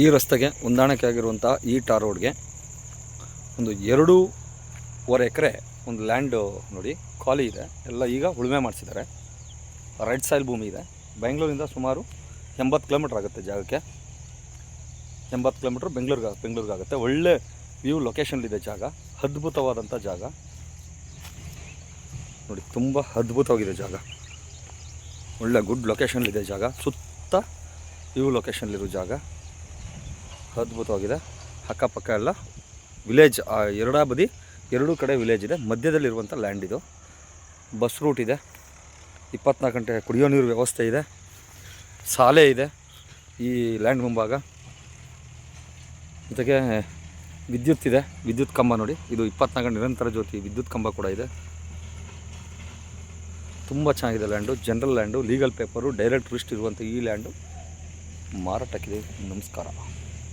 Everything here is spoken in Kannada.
ಈ ರಸ್ತೆಗೆ ಹೊಂದಾಣಿಕೆ ಆಗಿರುವಂಥ ಈ ಟಾರ್ ರೋಡ್ಗೆ ಒಂದು ಎರಡೂವರೆ ಎಕರೆ ಒಂದು ಲ್ಯಾಂಡು ನೋಡಿ ಖಾಲಿ ಇದೆ. ಎಲ್ಲ ಈಗ ಉಳುಮೆ ಮಾಡಿಸಿದ್ದಾರೆ. ರೈಟ್ ಸಾಯಿಲ್ ಭೂಮಿ ಇದೆ. ಬೆಂಗಳೂರಿಂದ ಸುಮಾರು ಎಂಬತ್ತು ಕಿಲೋಮೀಟ್ರ್ ಆಗುತ್ತೆ ಜಾಗಕ್ಕೆ. ಎಂಬತ್ತು ಕಿಲೋಮೀಟ್ರ್ ಬೆಂಗಳೂರಿಗೆ ಬೆಂಗಳೂರಿಗೆ ಆಗುತ್ತೆ ಒಳ್ಳೆ ವ್ಯೂ ಲೊಕೇಶನ್ಲಿದೆ ಜಾಗ. ಅದ್ಭುತವಾದಂಥ ಜಾಗ. ನೋಡಿ, ತುಂಬ ಅದ್ಭುತವಾಗಿದೆ ಜಾಗ. ಒಳ್ಳೆ ಗುಡ್ ಲೊಕೇಶನ್ಲಿದೆ ಜಾಗ. ಸುತ್ತ ವ್ಯೂ ಲೊಕೇಶನ್ಲಿರೋ ಜಾಗ. ಅದ್ಭುತವಾಗಿದೆ. ಅಕ್ಕಪಕ್ಕ ಎಲ್ಲ ವಿಲೇಜ್ ಎರಡಾ ಬದಿ ಎರಡೂ ಕಡೆ ವಿಲೇಜ್ ಇದೆ. ಮಧ್ಯದಲ್ಲಿರುವಂಥ ಲ್ಯಾಂಡ್ ಇದು. ಬಸ್ ರೂಟ್ ಇದೆ. ಇಪ್ಪತ್ನಾಲ್ಕು ಗಂಟೆ ಕುಡಿಯೋ ನೀರು ವ್ಯವಸ್ಥೆ ಇದೆ. ಶಾಲೆ ಇದೆ ಈ ಲ್ಯಾಂಡ್ ಮುಂಭಾಗ. ಜೊತೆಗೆ ವಿದ್ಯುತ್ ಇದೆ. ವಿದ್ಯುತ್ ಕಂಬ ನೋಡಿ. ಇದು ಇಪ್ಪತ್ನಾಲ್ಕು ಗಂಟೆ ನಿರಂತರ ಜ್ಯೋತಿ ವಿದ್ಯುತ್ ಕಂಬ ಕೂಡ ಇದೆ. ತುಂಬ ಚೆನ್ನಾಗಿದೆ land general land legal paper direct tourist ಇರುವಂಥ ಈ ಲ್ಯಾಂಡು ಮಾರಾಟಕ್ಕಿದೆ. ನಮಸ್ಕಾರ.